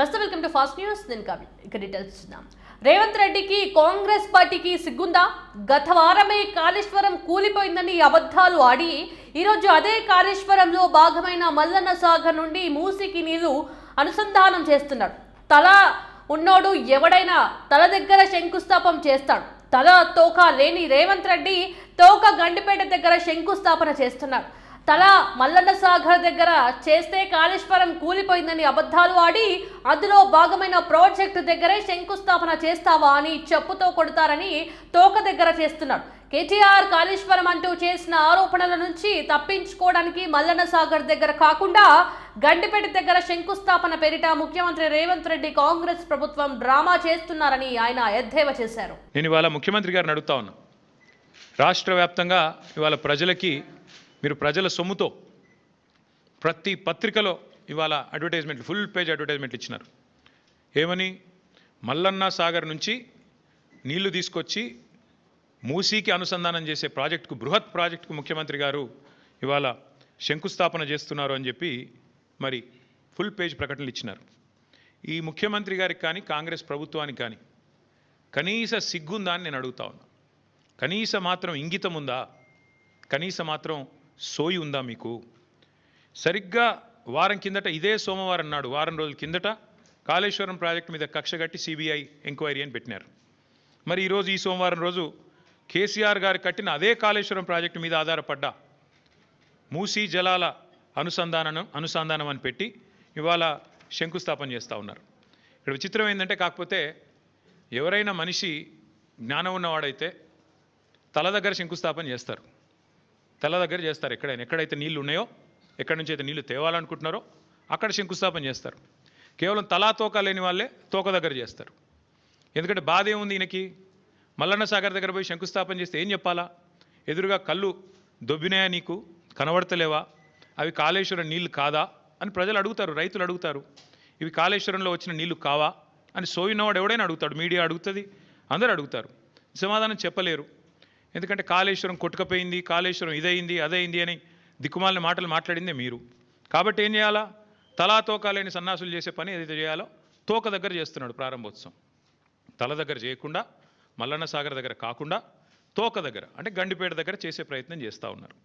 First news. నేను కవి ఇక డీటెయిల్స్ చూద్దాం. రేవంత్ రెడ్డికి కాంగ్రెస్ పార్టీకి సిగ్గుందా? గత వారమే కాళేశ్వరం కూలిపోయిందని అబద్ధాలు ఆడి ఈరోజు అదే కాళేశ్వరంలో భాగమైన మల్లన్న సాగర్ నుండి మూసికి నీళ్ళు అనుసంధానం చేస్తున్నాడు. తల ఉన్నోడు ఎవడైనా తల దగ్గర శంకుస్థాపం చేస్తాడు. తల తోక లేని రేవంత్ రెడ్డి తోక గండిపేట దగ్గర శంకుస్థాపన చేస్తున్నాడు. తల మల్లన్న సాగర్ దగ్గర చేస్తే కాళేశ్వరం కూలిపోయిందని అబద్ధాలు ఆడి అందులో భాగమైన ప్రాజెక్టు దగ్గరే శంకుస్థాపన చేస్తావా అని చెప్పుతో కొడతారని తోక దగ్గర చేస్తున్నాడు. కేటీఆర్ కాళేశ్వరం అంటూ చేసిన ఆరోపణల నుంచి తప్పించుకోవడానికి మల్లన్న సాగర్ దగ్గర కాకుండా గండిపేట దగ్గర శంకుస్థాపన పేరిట ముఖ్యమంత్రి రేవంత్ రెడ్డి కాంగ్రెస్ ప్రభుత్వం డ్రామా చేస్తున్నారని ఆయన ఎద్దేవా చేశారు. నేను ఇవాళ ముఖ్యమంత్రి గారిని అడుగుతా ఉన్నా. రాష్ట్ర వ్యాప్తంగా ఇవాళ ప్రజలకి మీరు ప్రజల సొమ్ముతో ప్రతి పత్రికలో ఇవాళ అడ్వర్టైజ్మెంట్లు ఫుల్ పేజ్ అడ్వర్టైజ్మెంట్లు ఇచ్చినారు. ఏమని? మల్లన్న సాగర్ నుంచి నీళ్ళు తీసుకొచ్చి మూసీకి అనుసంధానం చేసే ప్రాజెక్టుకు బృహత్ ప్రాజెక్టుకు ముఖ్యమంత్రి గారు ఇవాళ శంకుస్థాపన చేస్తున్నారు అని చెప్పి మరి ఫుల్ పేజ్ ప్రకటనలు ఇచ్చినారు. ఈ ముఖ్యమంత్రి గారికి కానీ కాంగ్రెస్ ప్రభుత్వానికి కానీ కనీస సిగ్గుందా అని నేను అడుగుతా ఉన్నా. కనీస మాత్రం ఇంగితం ఉందా కనీస మాత్రం సోయి ఉందా మీకు? సరిగ్గా వారం కిందట ఇదే సోమవారం నాడు వారం రోజుల కిందట కాళేశ్వరం ప్రాజెక్టు మీద కక్ష కట్టి సిబిఐ ఎంక్వైరీ అని పెట్టినారు. మరి ఈరోజు ఈ సోమవారం రోజు కేసీఆర్ గారు కట్టిన అదే కాళేశ్వరం ప్రాజెక్టు మీద ఆధారపడ్డ మూసీ జలాల అనుసంధానం అనుసంధానం అని పెట్టి ఇవాళ శంకుస్థాపన చేస్తూ ఉన్నారు. ఇక్కడ విచిత్రం ఏంటంటే కాకపోతే ఎవరైనా మనిషి జ్ఞానం ఉన్నవాడైతే తల దగ్గర శంకుస్థాపన చేస్తారు. తల దగ్గర చేస్తారు ఎక్కడైనా. ఎక్కడైతే నీళ్ళు ఉన్నాయో ఎక్కడి నుంచి అయితే నీళ్ళు తేవాలనుకుంటున్నారో అక్కడ శంకుస్థాపన చేస్తారు. కేవలం తలా తోక లేని వాళ్ళే తోక దగ్గర చేస్తారు. ఎందుకంటే బాధ ఏముంది ఈయనకి? మల్లన్న సాగర్ దగ్గర పోయి శంకుస్థాపన చేస్తే ఏం చెప్పాలా? ఎదురుగా కళ్ళు దొబ్బినాయా నీకు? కనబడతలేవా? అవి కాళేశ్వరం నీళ్ళు కాదా? అని ప్రజలు అడుగుతారు రైతులు అడుగుతారు. ఇవి కాళేశ్వరంలో వచ్చిన నీళ్ళు కావా? అని సోయినవాడు ఎవడైనా అడుగుతాడు. మీడియా అడుగుతుంది అందరూ అడుగుతారు. సమాధానం చెప్పలేరు. ఎందుకంటే కాళేశ్వరం కొట్టుకపోయింది కాళేశ్వరం ఇదయింది అదయింది అని దిక్కుమాలిన మాటలు మాట్లాడిందే మీరు. కాబట్టి ఏం చేయాలా? తలా తోక లేని సన్నాసులు చేసే పని ఏదైతే చేయాలో తోక దగ్గర చేస్తున్నాడు ప్రారంభోత్సవం. తల దగ్గర చేయకుండా మల్లన్న సాగర్ దగ్గర కాకుండా తోక దగ్గర అంటే గండిపేట దగ్గర చేసే ప్రయత్నం చేస్తూ ఉన్నారు.